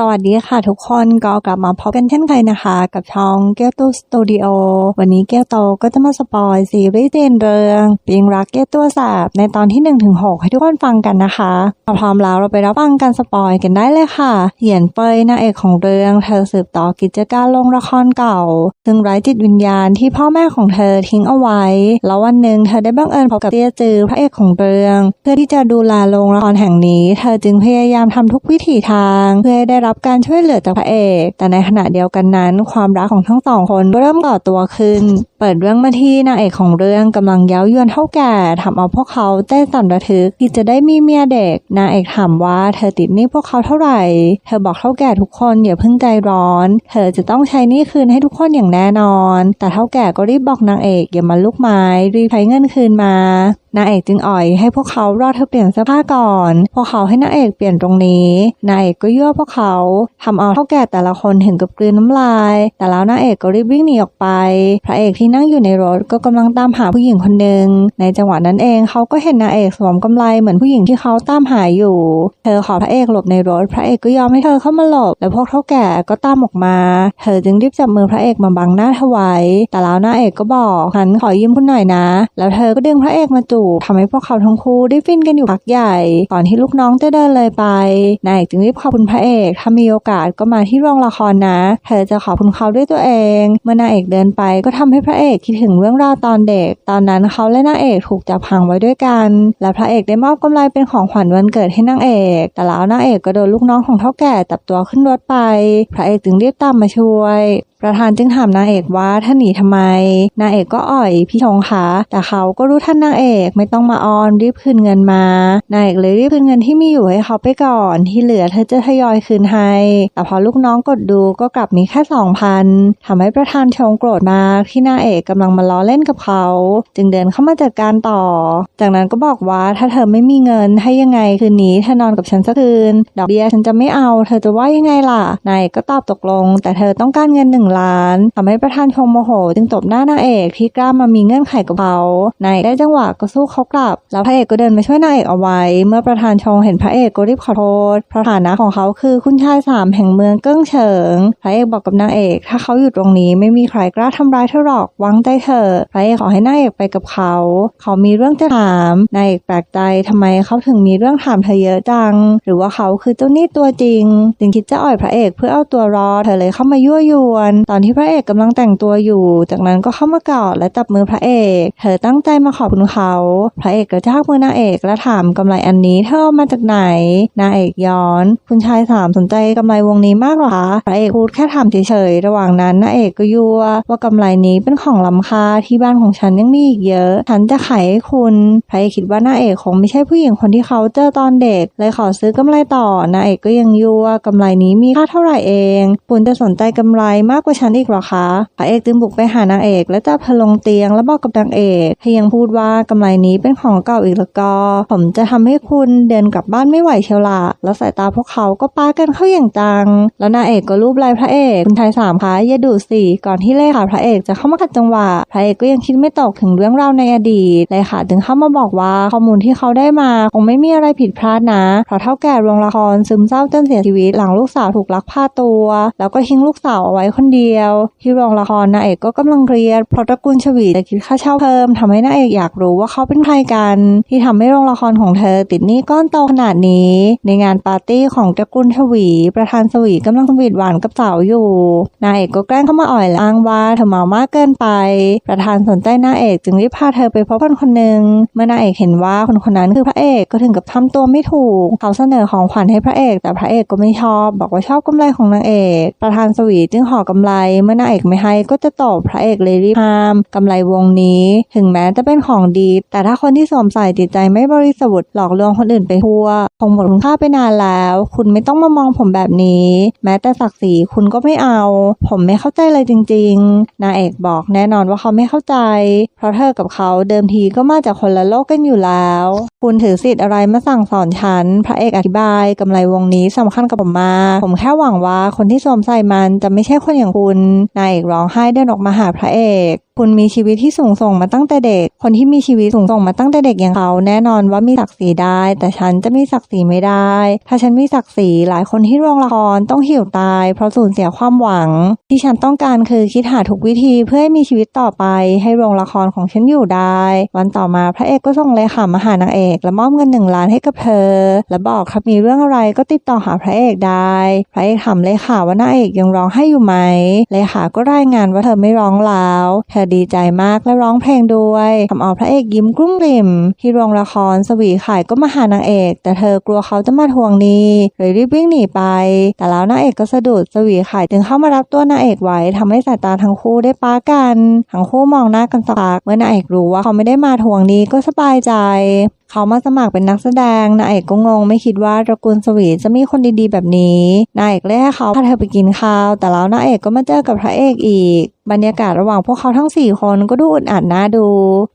สวัสดีค่ะทุกคนก็กลับมาพบกันเช่นเคยนะคะ กับช่องแก้วตู้สตูดิโอวันนี้แก้วโตก็จะมาสปอยซีรีส์เดนเรืองปิงรักแก้วตัวแสบในตอนที่1นถึงหให้ทุกคนฟังกันนะคะพร้อมแล้วเราไปรับฟังกันสปอยกันได้เลยค่ะเหยียนเปยนางเอกของเรื่องเธอสืบต่อกิจการลงละครเก่า ซึ่งไร้จิตวิญญาณที่พ่อแม่ของเธอทิ้งเอาไว้ แล้ววันหนึ่งเธอได้บังเอิญพบกับเตี้ยจือพระเอกของเรื่อง เพื่อที่จะดูแลโรงละครแห่งนี้ เธอจึงพยายามทำทุกวิถีทางเพื่อให้ได้รับการช่วยเหลือจากพระเอก แต่ในขณะเดียวกันนั้น ความรักของทั้งสองคนก็เริ่มก่อตัวขึ้น เปิดเรื่องมาที่นางเอกของเรื่องกำลังเย้ายวนเท่าแก่ทำเอาพวกเขาเต้นสั่นระทึกที่จะได้มีเมียเด็ก นางเอกถามว่าเธอติดหนี้พวกเขาเท่าไหร่ เธอบอกเท่าแก่ทุกคนอย่าเพิ่งใจร้อน เธอจะต้องใช้หนี้คืนให้ทุกคนอย่างแน่นอน แต่เท่าแก่ก็รีบบอกนางเอกอย่ามาลุกไม้รีบใช้เงินคืนมานางเอกจึงอ่อยให้พวกเขารอเธอเปลี่ยนเสื้อผ้าก่อน พวกเขาให้นางเอกเปลี่ยนตรงนี้ นางเอกก็ยั่วพวกเขาทำเอาเท่าแก่แต่ละคนถึงกับกลืนน้ำลาย แต่แล้วนางเอกก็รีบวิ่งหนีออกไป พระเอกที่นั่งอยู่ในรถก็กำลังตามหาผู้หญิงคนหนึ่งในจังหวะนั้นเองเขาก็เห็นนางเอกสวมกำไลเหมือนผู้หญิงที่เขาตามหาอยู่ เธอขอพระเอกหลบในรถ พระเอกก็ยอมให้เธอเข้ามาหลบ แล้วพวกเท่าแก่ก็ตามออกมา เธอจึงรีบจับมือพระเอกมาบังหน้าเธอไว้แต่แล้วนางเอกก็บอกฉันขอยืมคุณหน่อยนะ แล้วเธอก็ดึงพระเอกมาจูบทำให้พวกเขาทั้งคู่ได้ฟินกันอยู่พักใหญ่ก่อนที่ลูกน้องจะเดินเลยไปนายเอกจึงรีบขอบคุณพระเอกถ้ามีโอกาสก็มาที่โรงละครนะ เธอจะขอบคุณเขาด้วยตัวเอง เมื่อนายเอกเดินไปก็ทำให้พระเอกคิดถึงเรื่องราวตอนเด็ก ตอนนั้นเขาและนางเอกถูกจับขังไว้ด้วยกัน และพระเอกได้มอบกำไรเป็นของขวัญวันเกิดให้นางเอก แต่แล้วนางเอกก็โดนลูกน้องของเท่าแก่จับตัวขึ้นรถไป พระเอกจึงรีบตามมาช่วย ประธานจึงถามนางเอกว่าท่านหนีทำไม นางเอกก็อ่อยพี่ชงคะแต่เขาก็รู้ท่านนางเอกไม่ต้องมาออนรีบคืนเงินมานางเอกเลยรีบคืนเงินที่มีอยู่ให้เขาไปก่อน ที่เหลือเธอจะทยอยคืนให้แต่พอลูกน้องกดดูก็กลับมีแค่สองพันทำให้ประธานชงโกรธมากที่นางเอกกำลังมาล้อเล่นกับเขา จึงเดินเข้ามาจัดการต่อ จากนั้นก็บอกว่าถ้าเธอไม่มีเงินให้ยังไงคืนนี้เธอนอนกับฉันสักคืนดอกเบี้ยฉันจะไม่เอา เธอจะว่ายังไงล่ะนายก็ตอบตกลง แต่เธอต้องการเงินหนึ่งล้านทำให้ประธานชงโมโห จึงตบหน้านางเอกที่กล้ามามีเงื่อนไขกับเขานายได้จังหวะก็สู้เขากลับ แล้วพระเอกก็เดินมาช่วยนางเอกเอาไว้ เมื่อประธานชงเห็นพระเอกก็รีบขอโทษเพราะฐานะของเขาคือคุณชายสามแห่งเมืองเกิ้งเฉิงพระเอกบอกกับนางเอก ถ้าเขาอยู่ตรงนี้ไม่มีใครกล้าทำร้ายเธอหรอกวางใจเถอะพระเอกขอให้นางเอกไปกับเขา เขามีเรื่องจะถามนายเอกแปลกใจทำไมเขาถึงมีเรื่องถามเธอเยอะจัง หรือว่าเขาคือเจ้าหนี้ตัวจริง จึงคิดจะอ่อยพระเอกเพื่อเอาตัวรอเธอเลยเข้ามายั่วยวนตอนที่พระเอกกำลังแต่งตัวอยู่ จากนั้นก็เข้ามากอดและจับมือพระเอก เธอตั้งใจมาขอบคุณเขา พระเอกกระชากมือนางเอกและถามกำไรอันนี้เธอมาจากไหน นางเอกย้อน คุณชายถามสนใจกำไรวงนี้มากหรอคะพระเอกพูดแค่ถามเฉยๆระหว่างนั้นนางเอกก็ยั่วว่ากำไรนี้เป็นของล้ำค่าที่บ้านของฉันยังมีอีกเยอะ ฉันจะขายให้คุณ พระเอกคิดว่านางเอกคงไม่ใช่ผู้หญิงคนที่เขาเจอตอนเด็ก เลยขอซื้อกำไรต่อนางเอกก็ยังยั่วกำไรนี้มีค่าเท่าไหร่เอง คุณจะสนใจกำไรมากว่าฉันอีกหรอคะพระเอกจึงบุกไปหานางเอก และจับเธอลงเตียงแล้วบอกกับนางเอกให้ยังพูดว่ากำไรนี้เป็นของเก่าอีกแล้วก็ ผมจะทำให้คุณเดินกลับบ้านไม่ไหวเชียวละแล้วสายตาพวกเขาก็ป้ากันเข้าอย่างจัง แล้วนางเอกก็รูปไล่พระเอกคุณชายสามคะอย่าดูสิก่อนที่เลขาพระเอกจะเข้ามาขัดจังหวะพระเอกก็ยังคิดไม่ตกถึงเรื่องราวในอดีตเลขาถึงเข้ามาบอกว่าข้อมูลที่เขาได้มาคงไม่มีอะไรผิดพลาดนะเพราะเท่าแก่โรงละครซึมเศร้าจนเสียชีวิตหลังลูกสาวถูกลักพาตัว แล้วก็ทิ้งลูกสาวเอาไว้คนเดียวที่โรงละครนางเอกก็กำลังเรียดเพราะตระกูลชวีจะคิดค่าเช่าเพิ่มทำให้นางเอกอยากรู้ว่าเขาเป็นใครกัน ที่ทำให้โรงละครของเธอติดหนี้ก้อนโตขนาดนี้ ในงานปาร์ตี้ของตระกูลชวี ประธานชวีกำลังสวีทหวานกับสาวอยู่นางเอกก็แกล้งเข้ามาอ่อยและอ้างว่าเธอเมามากเกินไป ประธานสนใจนางเอกจึงรีบพาเธอไปพบคนคนหนึ่งเมื่อนางเอกเห็นว่าคนคนนั้นคือพระเอกก็ถึงกับทำตัวไม่ถูก เขาเสนอของขวัญให้พระเอก แต่พระเอกก็ไม่ชอบ บอกว่าชอบกำไรของนางเอก ประธานสวีจึงห่อกำไรเมื่อนางเอกไม่ให้ก็จะตอบพระเอกเลยรีบห้ามกำไรวงนี้ ถึงแม้จะเป็นของดี แต่ถ้าคนที่สวมใส่จิตใจไม่บริสุทธิ์หลอกลวงคนอื่นไปทั่วคงหมดคุณค่าไปนานแล้ว คุณไม่ต้องมามองผมแบบนี้ แม้แต่ศักดิ์ศรีคุณก็ไม่เอา ผมไม่เข้าใจเลยจริง ๆนางเอกบอกแน่นอนว่าเขาไม่เข้าใจ เพราะเธอกับเขาเดิมทีก็มาจากคนละโลกกันอยู่แล้ว คุณถือสิทธิ์อะไรมาสั่งสอนฉัน พระเอกอธิบายกำไรวงนี้สำคัญกับผมมากผมแค่หวังว่าคนที่สวมใส่มันจะไม่ใช่คนอย่างคุณนายเอกร้องไห้เดินออกมาหาพระเอก คุณมีชีวิตที่สูงส่งมาตั้งแต่เด็ก คนที่มีชีวิตสูงส่งมาตั้งแต่เด็กอย่างเขาแน่นอนว่ามีศักดิ์ศรีได้ แต่ฉันจะมีศักดิ์ศรีไม่ได้ ถ้าฉันมีศักดิ์ศรีหลายคนที่โรงละครต้องหิวตาย เพราะสูญเสียความหวัง ที่ฉันต้องการคือคิดหาทุกวิธีเพื่อให้มีชีวิตต่อไป ให้โรงละครของฉันอยู่ได้ วันต่อมาพระเอกก็ส่งเลขามาหานางเอกและมอบเงินหนึ่งล้านให้กับเธอ และบอกถ้ามีเรื่องอะไรก็ติดต่อหาพระเอกได้ พระเอกถามเลขาว่านางเอกยังร้องไห้อยู่ไหมเลขาก็รายงานว่าเธอไม่ร้องแล้วเธอดีใจมากและร้องเพลงด้วยทำเอาพระเอกยิ้มกลุ้มกลิ่ม ที่โรงละครสวีขายก็มาหานางเอก แต่เธอกลัวเขาจะมาทวงหนี้เลยรีบวิ่งหนีไป แต่แล้วนางเอกก็สะดุดสวีขายจึงเข้ามารับตัวนางเอกไว้ทำให้สายตาทั้งคู่ได้ป้ากัน ทั้งคู่มองหน้ากันสักพักเมื่อนางเอกรู้ว่าเขาไม่ได้มาทวงหนี้ก็สบายใจ เขามาสมัครเป็นนักแสดงนายเอกก็งงไม่คิดว่าตระกูลสวีจะมีคนดีๆแบบนี้นายเอกเลยให้เขาพาเธอไปกินข้าว แต่แล้วนายเอกก็มาเจอกับพระเอกอีก บรรยากาศระหว่างพวกเขาทั้ง 4 คนก็ดูอึดอัดน่าดู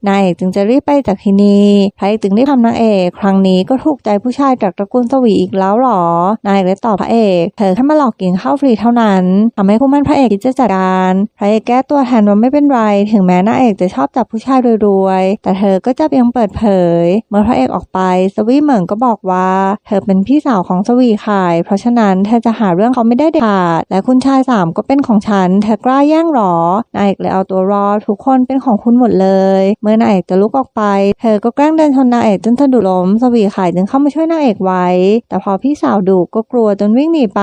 นายเอกจึงจะรีบไปจากที่นี่พระเอกจึงได้ทำนางเอกครั้งนี้ก็ถูกใจผู้ชายจากตระกูลสวีอีกแล้วหรอนายเอกเลยตอบพระเอกเธอแค่มาหลอกกินข้าวฟรีเท่านั้นทำให้คู่มั่นพระเอกคิดจะจัดการพระเอกแก้ตัวแทนว่าไม่เป็นไร ถึงแม้นางเอกจะชอบจับผู้ชายรวยๆแต่เธอก็จะยังเปิดเผยเมื่อพระเอกออกไป สวีเหมิงก็บอกว่า เธอเป็นพี่สาวของสวีขาย เพราะฉะนั้นเธอจะหาเรื่องเขาไม่ได้เด็ดขาด และคุณชายสามก็เป็นของฉัน เธอกล้าแย่งหรอนายเอกเลยเอาตัวรอดทุกคนเป็นของคุณหมดเลย เมื่อนายเอกจะลุกออกไป เธอก็แกล้งเดินชนนายเอกจนสะดุดล้ม สวีขายจึงเข้ามาช่วยนางเอกไว้ แต่พอพี่สาวดุก็กลัวจนวิ่งหนีไป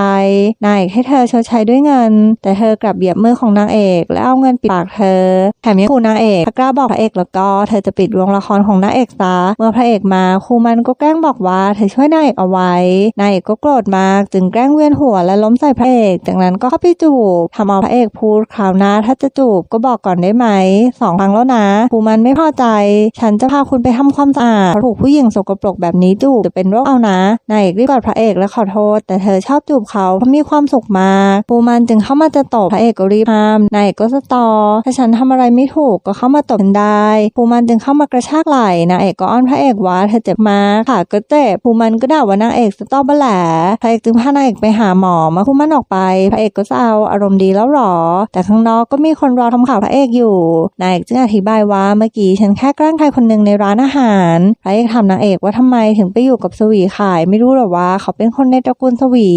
นายเอกให้เธอชดใช้ด้วยเงิน แต่เธอกลับเหยียบมือของนางเอก และเอาเงินปิดปากเธอ แถมยังขู่นางเอกถ้ากล้าบอกพระเอกแล้วก็เธอจะปิดโรงละครของนางเอกซะเมื่อพระเอกมาครูมันก็แกล้งบอกว่าเธอช่วยนางเอกเอาไว้ นายเอกก็โกรธมาก จึงแกล้งเวียนหัวและล้มใส่พระเอก จากนั้นก็เข้าไปจูบทำเอาพระเอกพูดคราวหน้าถ้าจะจูบก็บอกก่อนได้ไหมสองครั้งแล้วนะครูมันไม่พอใจ ฉันจะพาคุณไปทำความสะอาดเพราถูกผู้หญิงสกปรกแบบนี้จูบจะเป็นโรคเอานะ นายเอกรีบกอดพระเอกและขอโทษ แต่เธอชอบจูบเขาเพราะมีความสุขมากครูมันจึงเข้ามาจะตบพระเอกก็รีบห้ามนายเอกก็สตอ ถ้าฉันทำอะไรไม่ถูกก็เข้ามาตบฉันได้ภูมันจึงเข้ามากระชากไหล่นางเอกก็อ้อนพระเอกว่าเธอเจ็บมากขาก็เจ็บภูมันก็ด่าว่านางเอกสตอเบอแหลพระเอกจึงพานางเอกไปหาหมอมาภูมันออกไป พระเอกก็เศร้าอารมณ์ดีแล้วหรอ แต่ข้างนอกก็มีคนรอทำข่าวพระเอกอยู่นายเอกจึงอธิบายว่าเมื่อกี้ฉันแค่แกล้งใครคนหนึ่งในร้านอาหารพระเอกถามนางเอกว่าทำไมถึงไปอยู่กับสวีขายไม่รู้หรอว่าเขาเป็นคนในตระกูลสวี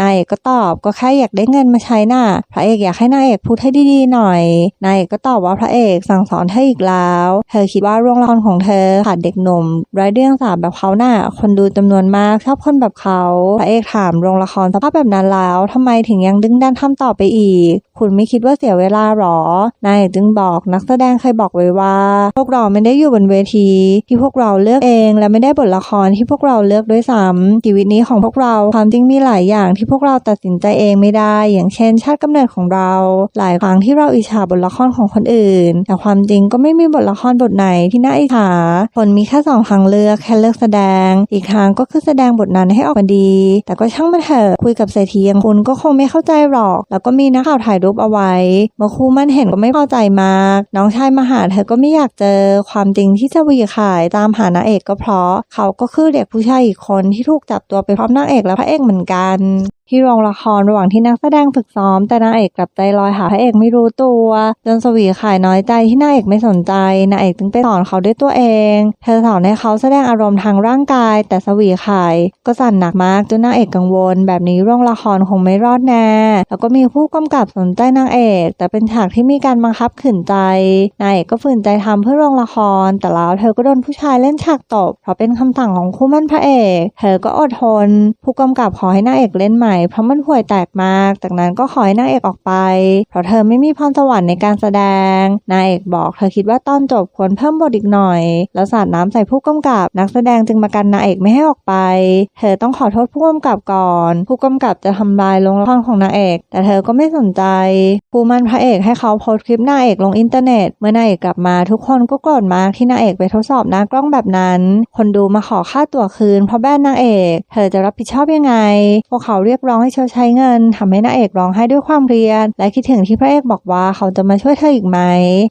นายเอกก็ตอบก็แค่อยากได้เงินมาใช้น่ะพระเอกอยากให้นางเอกพูดให้ดีๆหน่อยนายเอกก็ตอบว่าพระเอกสั่งสอนเธออีกแล้ว เธอคิดว่าโรงละครของเธอขาดเด็กหนุ่มไร้เดียงสาแบบเขาหน่ะคนดูจำนวนมากชอบคนแบบเขาพระเอกถามโรงละครสภาพแบบนั้นแล้วทำไมถึงยังดึงดันทำต่อไปอีก คุณไม่คิดว่าเสียเวลาหรอนายจึงบอกนักแสดงเคยบอกไว้ว่า พวกเราไม่ได้อยู่บนเวที ที่พวกเราเลือกเอง และไม่ได้บทละครที่พวกเราเลือกด้วยซ้ำชีวิตนี้ของพวกเราความจริงมีหลายอย่างที่พวกเราตัดสินใจเองไม่ได้ อย่างเช่น ชาติกำเนิดของเรา หลายครั้งที่เราอิจฉาบทละครของคนอื่น แต่ความจริงก็ไม่มีบทละครบทไหนที่น่าอิจฉาคนมีแค่สองทางเลือกแค่เลือกแสดง อีกทางก็คือแสดงบทนั้นให้ออกมาดี แต่ก็ช่างมันเถอะคุยกับเศรษฐีอย่างคุณก็คงไม่เข้าใจหรอก แล้วก็มีนักข่าวถ่ายรูปเอาไว้เมื่อครูมันเห็นก็ไม่พอใจมาก น้องชายมาหาเธอก็ไม่อยากเจอความจริงที่จะวีขายตามหานางเอกก็เพราะ เขาก็คือเด็กผู้ชายอีกคนที่ถูกจับตัวไปพร้อมนางเอกและพระเอกเหมือนกัน ที่โรงละครระหว่างที่นักแสดงฝึกซ้อม แต่นางเอกกลับใจลอยหาพระเอกไม่รู้ตัวจนสวีขายน้อยใจที่นางเอกไม่สนใจนางเอกจึงไปสอนเขาด้วยตัวเอง เธอสอนให้เขาแสดงอารมณ์ทางร่างกาย แต่สวีขายก็สั่นหนักมากจนนางเอกกังวล แบบนี้โรงละครคงไม่รอดแน่แล้วก็มีผู้กำกับสนใจนางเอก แต่เป็นฉากที่มีการบังคับขืนใจนางเอกก็ฝืนใจทำเพื่อโรงละคร แต่แล้วเธอก็โดนผู้ชายเล่นฉากตบเพราะเป็นคำสั่งของคู่มั่นพระเอก เธอก็อดทน ผู้กำกับขอให้นางเอกเล่นใหม่เพราะมันห่วยแตกมาก จากนั้นก็ขอให้นางเอกออกไป เพราะเธอไม่มีพรสวรรค์ในการแสดง นางเอกบอกเธอคิดว่าตอนจบควรเพิ่มบทอีกหน่อย แล้วสาดน้ำใส่ผู้กำกับ นักแสดงจึงมากันนางเอกไม่ให้ออกไป เธอต้องขอโทษผู้กำกับก่อน ผู้กำกับจะทำลายลงละครของนางเอก แต่เธอก็ไม่สนใจผู้มันพระเอกให้เขาโพสต์คลิปนางเอกลงอินเทอร์เน็ต เมื่อนางเอกกลับมาทุกคนก็โกรธมากที่นางเอกไปทดสอบหน้ากล้องแบบนั้น คนดูมาขอค่าตั๋วคืนเพราะแบนนางเอก เธอจะรับผิดชอบยังไง พวกเขาเรียกกร้องให้เชดใช้เงินทำให้นางเอกร้องไห้ด้วยความเรียน และคิดถึงที่พระเอกบอกว่าเขาจะมาช่วยเธออีกไหม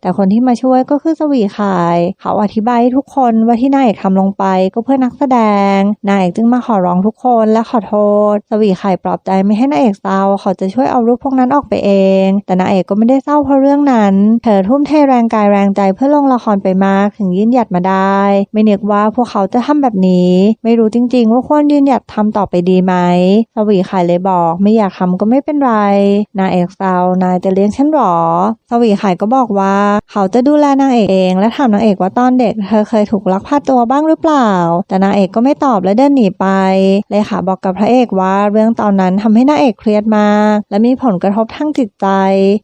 แต่คนที่มาช่วยก็คือสวีขาย เขาอธิบายให้ทุกคนว่าที่นางเอกทำลงไปก็เพื่อนักแสดง นางเอกจึงมาขอร้องทุกคนและขอโทษ สวีขายปลอบใจไม่ให้นางเอกเศร้า เขาจะช่วยเอารูปพวกนั้นออกไปเอง แต่นางเอกก็ไม่ได้เศร้าเพราะเรื่องนั้น เธอทุ่มเทแรงกายแรงใจเพื่อลงละครไปมากถึงยืนหยัดมาได้ ไม่นึกว่าพวกเขาจะทำแบบนี้ ไม่รู้จริง ๆ ว่าควรยืนหยัดทำต่อไปดีไหม สวีขายเลยบอก ไม่อยากทำก็ไม่เป็นไร นางเอกเศร้านายจะเลี้ยงฉันหรอ สวีขายก็บอกว่า เขาจะดูแลนางเอกเอง และถามนางเอกว่าตอนเด็ก เธอเคยถูกลักพาตัวบ้างหรือเปล่า แต่นางเอกก็ไม่ตอบและเดินหนีไป เลยค่ะบอกกับพระเอกว่าเรื่องตอนนั้นทำให้นางเอกเครียดมาก และมีผลกระทบทั้งจิตใจ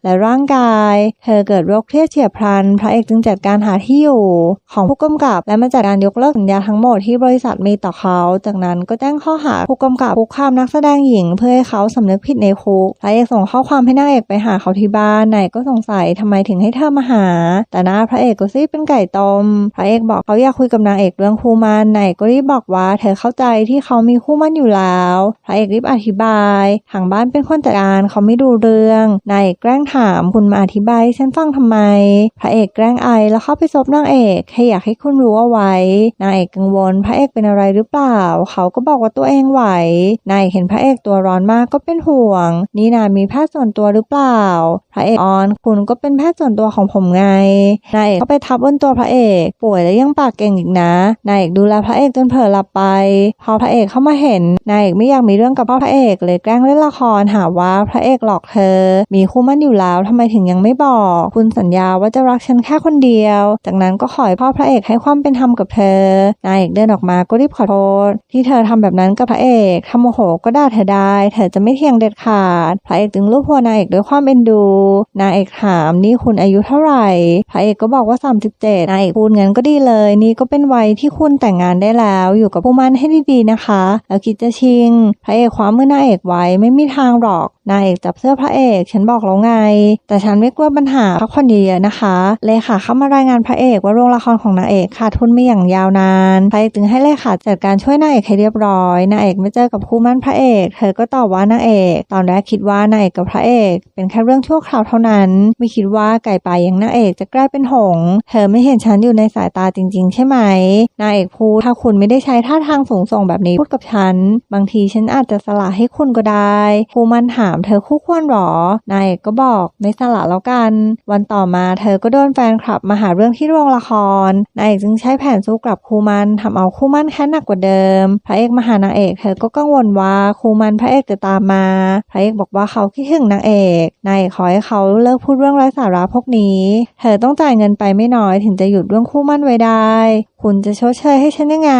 และร่างกาย เธอเกิดโรคเครียดเฉียบพลัน พระเอกจึงจัดการหาที่อยู่ ของผู้กำกับ และมาจัดการยกเลิกสัญญาทั้งหมดที่บริษัทมีต่อเขา จากนั้นก็แจ้งข้อหาผู้กำกับคุกคามนักแสดงหญิงเพื่อให้เขาสำนึกผิดในคุกพระเอกส่งข้อความให้นางเอกไปหาเขาที่บ้านนายก็สงสัยทำไมถึงให้เธอมาหา แต่หน้าพระเอกก็ซีเป็นไก่ต้มพระเอกบอกเขาอยากคุยกับนางเอกเรื่องคู่มั่นนายก็รีบบอกว่าเธอเข้าใจที่เขามีคู่มั่นอยู่แล้วพระเอกรีบอธิบายทางบ้านเป็นคนจัดการเขาไม่ดูเรื่องนายแกล้งถามคุณมาอธิบายฉันฟังทำไม พระเอกแกล้งไอแล้วเข้าไปซบนางเอกแค่อยากให้คุณรู้เอาไว้นางเอกกังวล พระเอกเป็นอะไรหรือเปล่า เขาก็บอกว่าตัวเองไหวนายเห็นพระเอกตัวร้อนมากก็เป็นห่วง นี่นามีแพทย์ส่วนตัวหรือเปล่า พระเอกออนคุณก็เป็นแพทย์ส่วนตัวของผมไง นายเอกก็ไปทับบนตัวพระเอก ป่วยแล้วยังปากเก่งอีกนะ นายเอกดูแลพระเอกจนเผลอหลับไป พอพระเอกเข้ามาเห็น นายเอกไม่อยากมีเรื่องกับพ่อพระเอกเลยแกล้งเล่นละครหาว่าพระเอกหลอกเธอ มีคู่มั่นอยู่แล้วทำไมถึงยังไม่บอก คุณสัญญาว่าจะรักฉันแค่คนเดียว จากนั้นก็ขอให้พ่อพระเอกให้ความเป็นธรรมกับเธอ นายเอกเดินออกมาก็รีบขอโทษที่เธอทำแบบนั้นกับพระเอกทำโมโหก็ด่าเธอได้เธอจะไม่เทียงเด็ดขาด พระเอกจึงรูปหัวนายเอกด้วยความเอ็นดู นายเอกถามนี่คุณอายุเท่าไหร่ พระเอกก็บอกว่า 37นายเอกพูดงั้นก็ดีเลย นี่ก็เป็นวัยที่คุณแต่งงานได้แล้ว อยู่กับผู้มั่นให้ดีๆนะคะ แล้วคิดจะชิง พระเอกคว้ามือนายเอกไว้ไม่มีทางหรอก นายเอกจับเสื้อพระเอก ฉันบอกแล้วไง แต่ฉันไม่กลัวปัญหาพักผ่อนเยอะๆนะคะ เลขาเข้ามารายงานพระเอกว่าโรงละครของนางเอกขาดทุนไม่อย่างยาวนาน พระเอกจึงให้เลขาจัดการช่วยนางเอกให้เรียบร้อย นางเอกไม่เจอกับคู่มั่นพระเอก เธอก็ตอบว่านางเอก ตอนแรกคิดว่านางเอกกับพระเอก เป็นแค่เรื่องชั่วคราวเท่านั้น ไม่คิดว่าไก่ป่าอย่างนางเอกจะกลายเป็นหง เธอไม่เห็นฉันอยู่ในสายตาจริง ๆ ใช่ไหม นางเอกพูดถ้าคุณไม่ได้ใช้ท่าทางสูงส่งแบบนี้พูดกับฉัน บางทีฉันอาจจะสละให้คุณก็ได้คู่มั่นถามเธอคู่ควรหรอ นายเอกก็บอกไม่สละแล้วกัน วันต่อมาเธอก็โดนแฟนคลับมาหาเรื่องที่โรงละคร นายเอกจึงใช้แผนสู้กลับคูมันทำเอาคู่มันแค้นหนักกว่าเดิม พระเอกมาหานางเอก เธอก็กังวลว่าคูมันพระเอกจะตามมา พระเอกบอกว่าเขาคิดถึงนางเอกนายขอให้เขาเลิกพูดเรื่องไร้สาระพวกนี้ เธอต้องจ่ายเงินไปไม่น้อยถึงจะหยุดเรื่องคู่มั่นไว้ได้ คุณจะชดเชยให้ฉันยังไง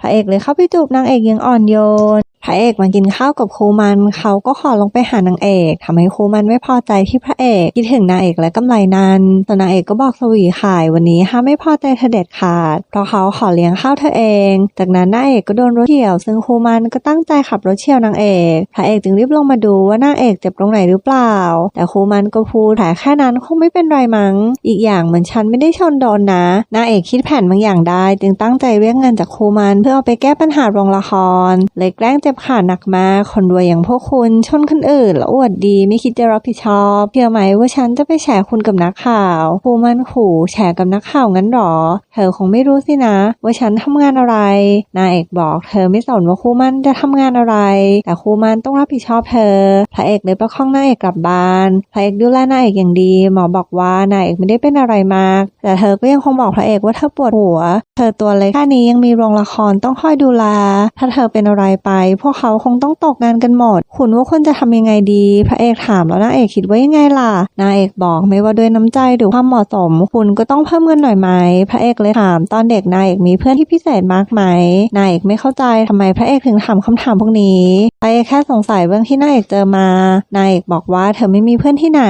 พระเอกเลยเข้าไปจูบนางเอกอยังอ่อนโยน ระเอกมากินข้าวกับครูมันเขาก็ขอลงไปหานางเอกทำให้ครูมันไม่พอใจที่พระเอกคิดถึงนางเอกและกำไรนั้นแต่นางเอกก็บอกสวีขายวันนี้ห้าไม่พอใจเธอเด็ดขาด เพราะเขาขอเลี้ยงข้าวเธอเอง จากนั้นนางเอกก็โดนรถเฉี่ยว ซึ่งครูมันก็ตั้งใจขับรถเฉี่ยวนางเอกพระเอกจึงรีบลงมาดูว่านางเอกเจ็บตรงไหนหรือเปล่า แต่ครูมันก็พูดแผลแค่นั้นคงไม่เป็นไรมั้ง อีกอย่างเหมือนฉันไม่ได้ชนโดนนะนางเอกคิดแผนบางอย่างได้ จึงตั้งใจเรียกเงินจากครูมันเพื่อเอาไปแก้ปัญหาโรงละครเลยแกล้งเจ็บขาหนักมากคนรวยอย่างพวกคุณชนคนอื่นแล้วอวดดีไม่คิดจะรับผิดชอบเชื่อไหมว่าฉันจะไปแฉคุณกับนักข่าวคูมันขู่แฉกับนักข่าวงั้นหรอ เธอคงไม่รู้สินะ ว่าฉันทำงานอะไรนายเอกบอกเธอไม่สนว่าครูมันจะทำงานอะไร แต่ครูมันต้องรับผิดชอบเธอพระเอกเลยประคองนายเอกกลับบ้านพระเอกดูแลนายเอกอย่างดี หมอบอกว่านายเอกไม่ได้เป็นอะไรมาก แต่เธอก็ยังคงบอกพระเอกว่าเธอปวดหัว เธอตัวเล็กแค่นี้ยังมีโรงละครต้องคอยดูแลถ้าเธอเป็นอะไรไปพวกเขาคงต้องตกงานกันหมดคุณว่าควรจะทำยังไงดี พระเอกถามแล้วนางเอกคิดว่ายังไงล่ะ นางเอกบอกไม่ว่าด้วยน้ำใจหรือความเหมาะสม คุณก็ต้องเพิ่มเงินหน่อยไหม พระเอกเลยถามตอนเด็กนางเอกมีเพื่อนที่พิเศษมากไหม นางเอกไม่เข้าใจทำไมพระเอกถึงถามคำถามพวกนี้ พระเอกแค่สงสัยเรื่องที่นางเอกเจอมา นางเอกบอกว่าเธอไม่มีเพื่อนที่ไหน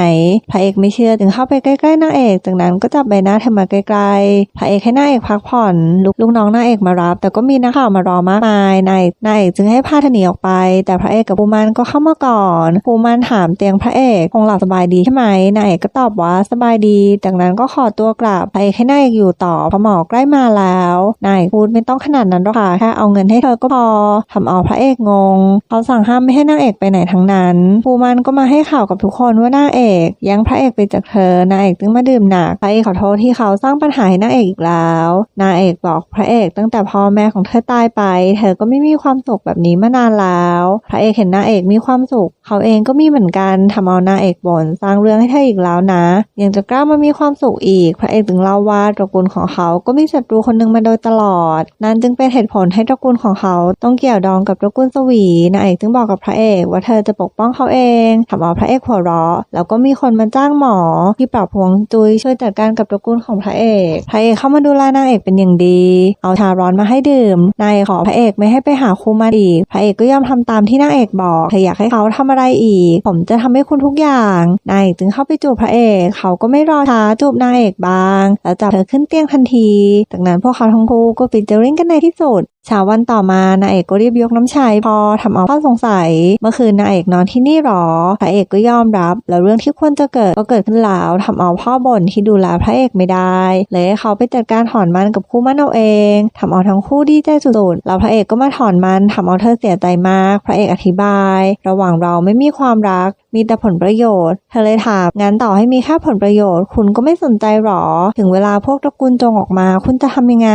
พระเอกไม่เชื่อจึงเข้าไปใกล้ๆนางเอก จากนั้นก็จับใบหน้าเธอมาใกล้ๆ พระเอกให้นางเอกพักผ่อน ลูกน้องนางเอกมารับ แต่ก็มีนักข่าวมารอมากมาย นายนางเอกจึงให้พาเธอหนีออกไป แต่พระเอกกับภูมันก็เข้ามาก่อนภูมันถามเตียงพระเอกคงหลับสบายดีใช่ไหมนายเอกก็ตอบว่าสบายดี จากนั้นก็ขอตัวกลับพระเอกให้นายเอกอยู่ต่อพราะหมอใกล้มาแล้วนายเอกพูดไม่ต้องขนาดนั้นหรอกค่ะแค่เอาเงินให้เธอก็พอทำเอาพระเอกงงเขาสั่งห้ามไม่ให้นางเอกไปไหนทั้งนั้นภูมันก็มาให้ข่าวกับทุกคนว่านางเอกยังพระเอกไปจากเธอนางเอกจึงมาดื่มหนักพระเอกขอโทษที่เขาสร้างปัญหาให้นางเอกอีกแล้วนางเอกบอกพระเอกตั้งแต่พ่อแม่ของเธอตายไป เธอก็ไม่มีความสุขแบบนี้มานานแล้วพระเอกเห็นนางเอกมีความสุข เขาเองก็มีเหมือนกันทำเอานางเอกบ่นสร้างเรื่องให้เธออีกแล้วนะ ยังจะกล้ามามีความสุขอีก พระเอกจึงเล่าว่าตระกูลของเขาก็มีศัตรูคนหนึ่งมาโดยตลอด นั่นจึงเป็นเหตุผลให้ตระกูลของเขาต้องเกี่ยวดองกับตระกูลสวีนางเอกจึงบอกกับพระเอกว่าเธอจะปกป้องเขาเองทำเอาพระเอกหัวเราะแล้วก็มีคนมาจ้างหมอที่ปรับพวงจุยช่วยจัดการกับตระกูลของพระเอกพระเอกเข้ามาดูแลนางเอกเป็นอย่างดี เอาชาร้อนมาให้ดื่มนายขอพระเอกไม่ให้ไปหาครูมาอีกพระเอกก็ยอมทำตามที่นางเอกบอกเธออยากให้เขาทำอะไรอีก ผมจะทำให้คุณทุกอย่างนายเอกจึงเข้าไปจูบพระเอกเขาก็ไม่รอช้าจูบนางเอกบาง แล้วจับเธอขึ้นเตียงทันที จากนั้นพวกเขาทั้งคู่ก็ฟิชเจอริงกันในที่สุด เช้าวันต่อมานางเอกก็รีบยกน้ำชายพอทำเอาพ่อสงสัย เมื่อคืนนางเอกนอนที่นี่หรอพระเอกก็ยอมรับ แล้วเรื่องที่ควรจะเกิดก็เกิดขึ้นแล้วทำเอาพ่อบ่นที่ดูแลพระเอกไม่ได้ เลยให้เขาไปจัดการถอนมันกับคู่มั่นเอาเองทำเอาทั้งคู่ดีใจสุดๆแล้วพระเอกก็มาถอนมันทำเอาเธอเสียใจมาก พระเอกอธิบาย ระหว่างเราไม่มีความรัก มีแต่ผลประโยชน์เธอเลยถามงั้นต่อให้มีแค่ผลประโยชน์ คุณก็ไม่สนใจหรอ ถึงเวลาพวกตระกูลจงออกมา คุณจะทำยังไง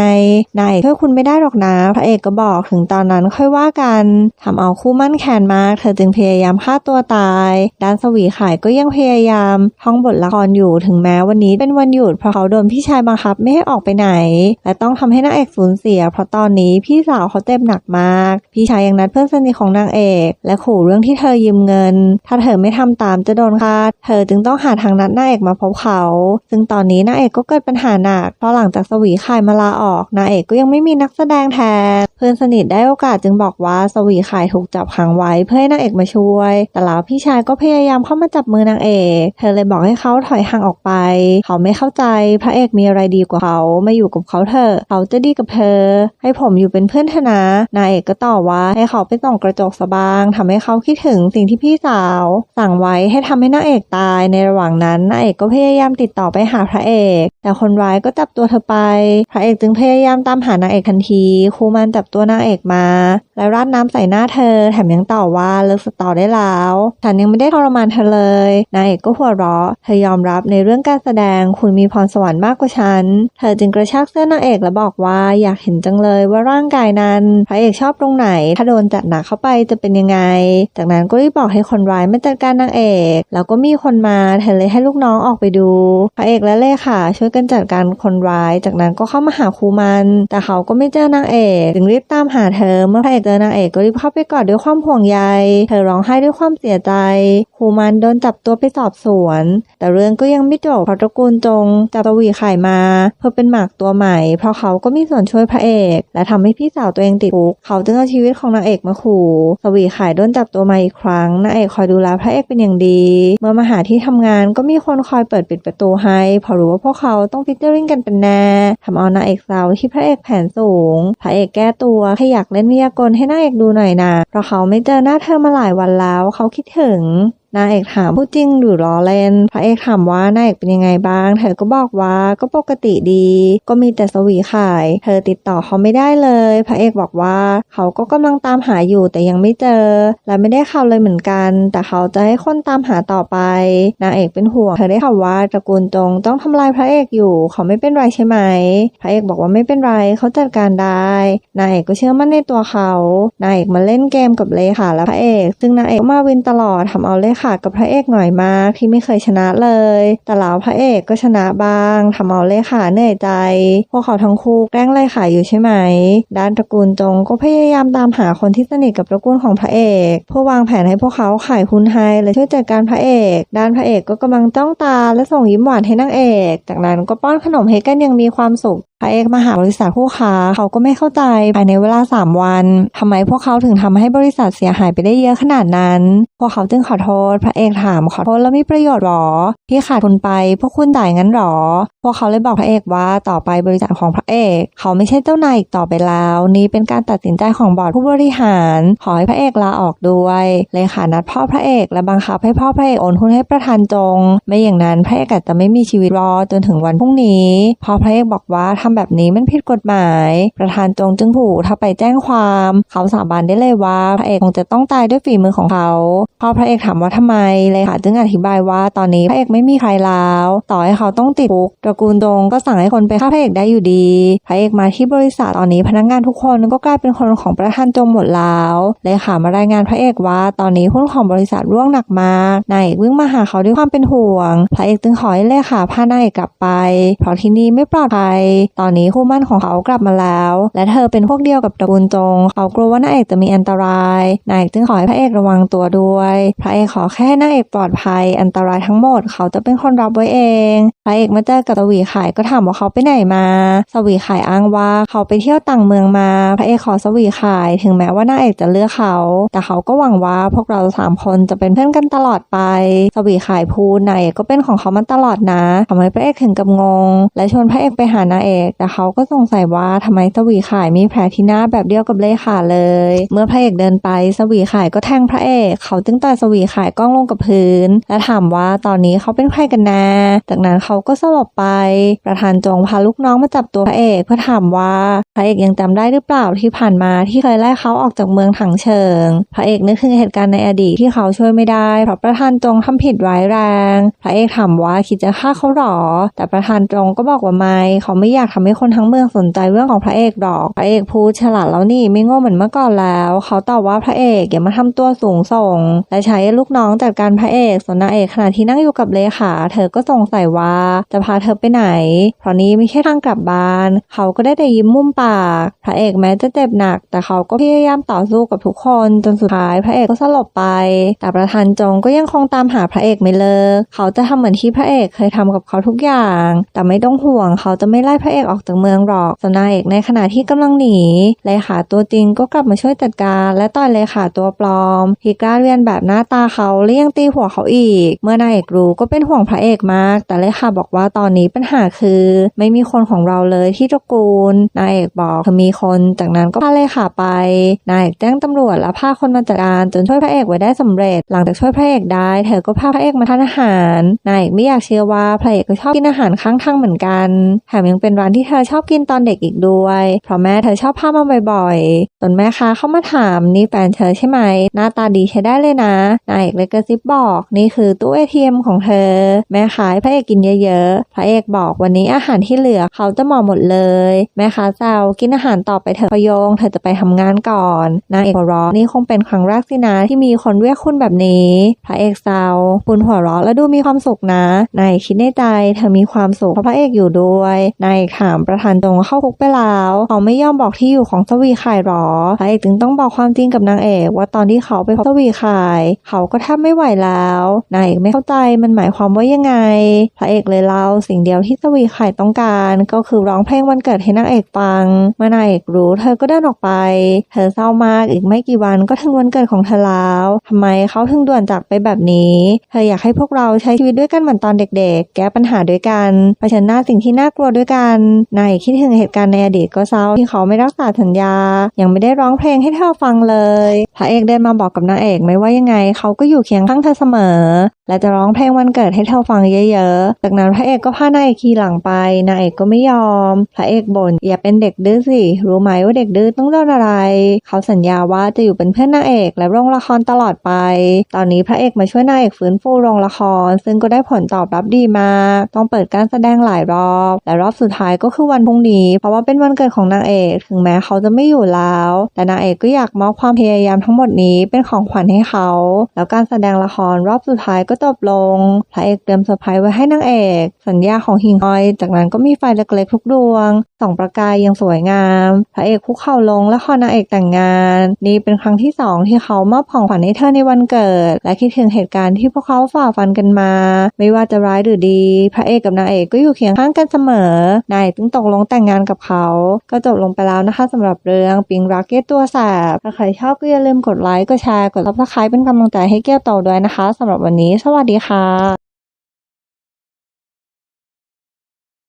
นายเอกช่วยคุณไม่ได้หรอกนะพระเอกก็บอกถึงตอนนั้นค่อยว่ากันทำเอาคู่มั่นแขนมาก เธอจึงพยายามฆ่าตัวตายด้านสวีขายก็ยังพยายามท่องบทละครอยู่ถึงแม้วันนี้เป็นวันหยุดเพราะเขาโดนพี่ชายบังคับไม่ให้ออกไปไหน และต้องทำให้นางเอกสูญเสีย เพราะตอนนี้พี่สาวเขาเจ็บหนักมาก พี่ชายยังนัดเพื่อนสนิทของนางเอก และขู่เรื่องที่เธอยืมเงิน ถ้าเธอไม่ทำตามจะโดนฆ่าเธอจึงต้องหาทางนัดหน้าเอกมาพบเขา ซึ่งตอนนี้นางเอกก็เกิดปัญหาหนักเพราะหลังจากสวีขายมาลาออกนางเอกก็ยังไม่มีนักแสดงแทน เพื่อนสนิทได้โอกาสจึงบอกว่าสวีขายถูกจับขังไว้เพื่อให้นางเอกมาช่วย แต่แล้วพี่ชายก็พยายามเข้ามาจับมือนางเอก เธอเลยบอกให้เขาถอยห่างออกไป เขาไม่เข้าใจพระเอกมีอะไรดีกว่าเขามาอยู่กับเขาเถอะเขาจะดีกับเธอ ให้ผมอยู่เป็นเพื่อนเธอนะนายเอกก็ตอบว่าให้เขาไปส่องกระจกสบางทำให้เขาคิดถึงสิ่งที่พี่สาวสั่งไว้ให้ทำให้นางเอกตายในระหว่างนั้นนางเอกก็พยายามติดต่อไปหาพระเอกแต่คนร้ายก็จับตัวเธอไป พระเอกจึงพยายามตามหานางเอกทันทีครูมันจับตัวนางเอกมา แล้วราดน้ำใส่หน้าเธอ แถมยังต่อว่าเลิกสตอได้แล้วฉันยังไม่ได้ทรมานเธอเลย นางเอกก็หัวเราะ เธอยอมรับในเรื่องการแสดง คุณมีพรสวรรค์มากกว่าฉัน เธอจึงกระชากเสื้อนางเอกและบอกว่าอยากเห็นจังเลยว่าร่างกายนั้น พระเอกชอบตรงไหน ถ้าโดนจัดหนักเข้าไปจะเป็นยังไง จากนั้นก็รีบบอกให้คนร้ายมาจัดการนางเอก แล้วก็มีคนมา เธอเลยให้ลูกน้องออกไปดู พระเอกและเลขาช่วยกันจัดการคนร้าย จากนั้นก็เข้ามาหาครูมัน แต่เขาก็ไม่เจอนางเอกจึงรีบตามหาเธอ เมื่อพระเอกเจอนางเอกก็รีบเข้าไปกอดด้วยความห่วงใย เธอร้องไห้ด้วยความเสียใจ ครูมันโดนจับตัวไปสอบสวน แต่เรื่องก็ยังไม่จบเพราะตระกูลจงจับตวีไข่มา เพื่อเป็นหมากตัวใหม่ เพราะเขาก็มีส่วนช่วยพระเอก และทำให้พี่สาวตัวเองติดคุกเขาจึงเอาชีวิตของนางเอกมาขู่สวีไข่โดนจับตัวมาอีกครั้งนางเอกคอยดูแลพระเอกเป็นอย่างดี เมื่อมาหาที่ทำงานก็มีคนคอยเปิดปิดประตูให้เพราะรู้ว่าพวกเขาต้องฟิชเจอริงกันเป็นแน่ทำเอานางเอกสาวที่พระเอกแผนสูง พระเอกแก้ตัวใครอยากเล่นวิทยากลให้นางเอกดูหน่อยนะ เพราะเขาไม่เจอหน้าเธอมาหลายวันแล้ว เขาคิดถึง นางเอกถามผู้จริงหรือล้อเล่น พระเอกถามว่านางเอกเป็นยังไงบ้าง เธอก็บอกว่าก็ปกติดี ก็มีแต่สวีขาย เธอติดต่อเขาไม่ได้เลย พระเอกบอกว่า เขาก็กำลังตามหาอยู่แต่ยังไม่เจอ และไม่ได้ข่าวเลยเหมือนกัน แต่เขาจะให้คนตามหาต่อไป นางเอกเป็นห่วง เธอได้ข่าวว่าตระกูลจงต้องทำลายพระเอกอยู่ เขาไม่เป็นไรใช่ไหม พระเอกบอกว่าไม่เป็นไรเขาจัดการได้ นางเอกก็เชื่อมั่นในตัวเขา นางเอกมาเล่นเกมกับเลขาและพระเอก ซึ่งนางเอกก็มาวินตลอดทำเอาเลขากับพระเอกหน่อยมากที่ไม่เคยชนะเลย แต่แล้วพระเอกก็ชนะบ้างทำเอาเลขาเหนื่อยใจ พวกเขาทั้งคู่แกล้งเลขาอยู่ใช่ไหม ด้านตระกูลจงก็พยายามตามหาคนที่สนิทกับตระกูลของพระเอกเพื่อวางแผนให้พวกเขาขายหุ้นให้และช่วยจัดการพระเอก ด้านพระเอกก็กำลังจ้องตาและส่งยิ้มหวานให้นางเอก จากนั้นก็ป้อนขนมให้กันอยังมีความสุข พระเอกมาหาบริษัทคู่ค้าเขาก็ไม่เข้าใจภายในเวลา 3 วันทำไมพวกเขาถึงทำให้บริษัทเสียหายไปได้เยอะขนาดนั้น พวกเขาจึงขอโทษ พระเอกถามขอโทษแล้วมีประโยชน์หรอ ที่ขาดทุนไป พวกคุณจ่ายงั้นหรอ พวกเขาเลยบอกพระเอกว่าต่อไปบริษัทของพระเอก เขาไม่ใช่เจ้านายอีกต่อไปแล้ว นี้เป็นการตัดสินใจของบอร์ดผู้บริหาร ขอให้พระเอกลาออกด้วยเลยขานัดพ่อพระเอก และบังคับให้พ่อพระเอกโอนหุ้นให้ประธานจง ไม่อย่างนั้นพระเอกอาจจะไม่มีชีวิตรอจนถึงวันพรุ่งนี้พอพระเอกบอกว่าทำำแบบนี้มันผิดกฎหมาย ประธานจงจึงผูกถ้าไปแจ้งความ เขาสาบานได้เลยว่าพระเอกคงจะต้องตายด้วยฝีมือของเขาพอพระเอกถามว่าทำไมเลยค่ะจึงอธิบายว่าตอนนี้พระเอกไม่มีใครแล้ว ต่อให้เขาต้องติดคุกตระกูลดงก็สั่งให้คนไปฆ่าพระเอกได้อยู่ดีพระเอกมาที่บริษัทตอนนี้พนักงานทุกคนก็กลายเป็นคนของประธานจงหมดแล้วเลยค่ะมารายงานพระเอกว่าตอนนี้หุ้นของบริษัทร่วงหนักมากนายเอกวิ่งมาหาเขาด้วยความเป็นห่วง พระเอกจึงขอให้เลขาพานายเอกกลับไป เพราะที่นี่ไม่ปลอดภัยตอนนี้คู่มั่นของเขากลับมาแล้ว และเธอเป็นพวกเดียวกับตระกูลจง เขากลัวว่านายเอกจะมีอันตรายนายเอกจึงขอให้พระเอกระวังตัวด้วย พระเอกขอแค่ให้นายเอกปลอดภัยอันตรายทั้งหมด เขาจะเป็นคนรับไว้เอง พระเอกมาเจอกับสวีขายก็ถามว่าเขาไปไหนมา สวีขายอ้างว่าเขาไปเที่ยวต่างเมืองมา พระเอกขอสวีขาย ถึงแม้ว่านายเอกจะเลือกเขา แต่เขาก็หวังว่าพวกเราสามคนจะเป็นเพื่อนกันตลอดไป สวีขายพูดนายเอกก็เป็นของเขามาตลอดนะทำให้พระเอกถึงกับงง และชวนพระเอกไปหานายเอกแต่เขาก็สงสัยว่าทำไมสวีขายมีแผลที่หน้าแบบเดียวกับเลขาเลย เมื่อพระเอกเดินไปสวีขายก็แทงพระเอก เขาจึงต่อยสวีขายก้องลงกับพื้น และถามว่าตอนนี้เขาเป็นใครกันแน่จากนั้นเขาก็สลบไป ประธานจงพาลูกน้องมาจับตัวพระเอกเพื่อถามว่าพระเอกยังจำได้หรือเปล่าที่ผ่านมาที่เคยไล่เขาออกจากเมืองถังเฉิง พระเอกนึกถึงเหตุการณ์ในอดีตที่เขาช่วยไม่ได้เพราะประธานจงทำผิดร้ายแรง พระเอกถามว่าคิดจะฆ่าเขาหรอ แต่ประธานจงก็บอกว่าไม่เขาไม่อยากทำให้คนทั้งเมืองสนใจเรื่องของพระเอกหรอก พระเอกพูดฉลาดแล้วนี่ไม่โง่เหมือนเมื่อก่อนแล้ว เขาตอบว่าพระเอกอย่ามาทำตัวสูงส่ง และใช้ลูกน้องจัดการพระเอกส่วนนางเอกขณะที่นั่งอยู่กับเลขาเธอก็สงสัยว่าจะพาเธอไปไหน เพราะนี้ไม่ใช่ทางกลับบ้าน เขาก็ได้แต่ยิ้มมุมปาก พระเอกแม้จะเจ็บหนัก แต่เขาก็พยายามต่อสู้กับทุกคนจนสุดท้ายพระเอกก็สลบไป แต่ประธานจงก็ยังคงตามหาพระเอกไม่เลิก เขาจะทำเหมือนที่พระเอกเคยทำกับเขาทุกอย่าง แต่ไม่ต้องห่วงเขาจะไม่ไล่พระเอกออกจากเมืองหรอกส่วนนางเอกในขณะที่กำลังหนีเลขาตัวจริงก็กลับมาช่วยจัดการ และต่อยเลขาตัวปลอมที่กล้าเรียนแบบหน้าตาเขาและยังตีหัวเขาอีก เมื่อนางเอกรู้ก็เป็นห่วงพระเอกมาก แต่เลขาบอกว่าตอนนี้ปัญหาคือ ไม่มีคนของเราเลยที่ตระกูลนายเอกบอกเธอมีคนจากนั้นก็พาเลขาไปนายเอกแจ้งตำรวจและพาคนมาจัดการจนช่วยพระเอกไว้ได้สำเร็จ หลังจากช่วยพระเอกได้ เธอก็พาพระเอกมาทานอาหารนายเอกไม่อยากเชื่อว่าพระเอกก็ชอบกินอาหารข้างทางเหมือนกันแถมยังเป็นร้านที่เธอชอบกินตอนเด็กอีกด้วย เพราะแม่เธอชอบพามาบ่อยๆจนแม่ค้าเข้ามาถามนี่แฟนเธอใช่ไหม หน้าตาดีใช้ได้เลยนะนายเอกเลยกระซิบบอกนี่คือตู้เอทีเอ็มของเธอ แม่ค้าให้พระเอกกินเยอะๆ พระเอกบอกวันนี้อาหารที่เหลือเขาจะหมอหมดเลย แม่ค้าแซวกินอาหารต่อไปเถอะพยง เธอจะไปทำงานก่อนนางเอกหัวเราะนี่คงเป็นครั้งแรกสินะที่มีคนเรียกคุณแบบนี้ พระเอกแซวคุณหัวเราะแล้วดูมีความสุขนะนายคิดในใจ เธอมีความสุขเพราะพระเอกอยู่ด้วยนายเอกถามประธานจงเข้าคุกไปแล้วเขาไม่ยอมบอกที่อยู่ของสวีขายหรอพระเอกจึงต้องบอกความจริงกับนางเอกว่าตอนที่เขาไปพบสวีขายเขาก็แทบไม่ไหวแล้วนายเอกไม่เข้าใจมันหมายความว่ายังไงพระเอกเลยเล่าสิ่งเดียวที่สวีขายต้องการก็คือร้องเพลงวันเกิดให้นางเอกฟังเมื่อนางเอกรู้เธอก็เดินออกไป เธอเศร้ามากอีกไม่กี่วันก็ถึงวันเกิดของเธอแล้วทำไมเขาถึงด่วนจากไปแบบนี้เธออยากให้พวกเราใช้ชีวิตด้วยกันเหมือนตอนเด็ก ๆ แก้ปัญหาด้วยกันเผชิญหน้าสิ่งที่น่ากลัวด้วยกันนายคิดถึงเหตุการณ์ในอดีตก็เศร้าที่เขาไม่รักษาสัญญา ยังไม่ได้ร้องเพลงให้เธอฟังเลย พระเอกเดินมาบอกกับนางเอกไม่ว่ายังไง เขาก็อยู่เคียงข้างเธอเสมอ และจะร้องเพลงวันเกิดให้เธอฟังเยอะๆ จากนั้นพระเอกก็พานางเอกขี่หลังไปนางเอกก็ไม่ยอม พระเอกบ่นอย่าเป็นเด็กดื้อสิรู้ไหมว่าเด็กดื้อต้องโดนอะไร เขาสัญญาว่าจะอยู่เป็นเพื่อนนางเอกและโรงละครตลอดไป ตอนนี้พระเอกมาช่วยนางเอกฟื้นฟูโรงละคร ซึ่งก็ได้ผลตอบรับดีมากต้องเปิดการแสดงหลายรอบ และรอบสุดท้ายก็คือวันพรุ่งนี้ เพราะว่าเป็นวันเกิดของนางเอก ถึงแม้เขาจะไม่อยู่แล้ว แต่นางเอกก็อยากมอบความพยายามทั้งหมดนี้เป็นของขวัญให้เขา แล้วการแสดงละครรอบสุดท้ายก็จบลง พระเอกเตรียมเซอร์ไพรส์ไว้ให้นางเอก สัญญาของหิงฮอย จากนั้นก็มีไฟเล็กๆทุกดวง ส่องประกายยังสวยงาม พระเอกคุกเข่าลงและขอนางเอกแต่งงาน นี่เป็นครั้งที่สองที่เขามอบของขวัญให้เธอในวันเกิด และคิดถึงเหตุการณ์ที่พวกเขาฝ่าฟันกันมา ไม่ว่าจะร้ายหรือดี พระเอกกับนางเอกก็อยู่เคียงข้างกันเสมอนายจึงตกลงแต่งงานกับเขา ก็จบลงไปแล้วนะคะสำหรับเรื่องปิงรักเก้ตัวแสบถ้าใครชอบก็อย่าลืมกดไลค์กดแชร์กดซับสไครป์เป็นกำลังใจให้เก้วโตด้วยนะคะสำหรับวันนี้สวัสดีค่ะ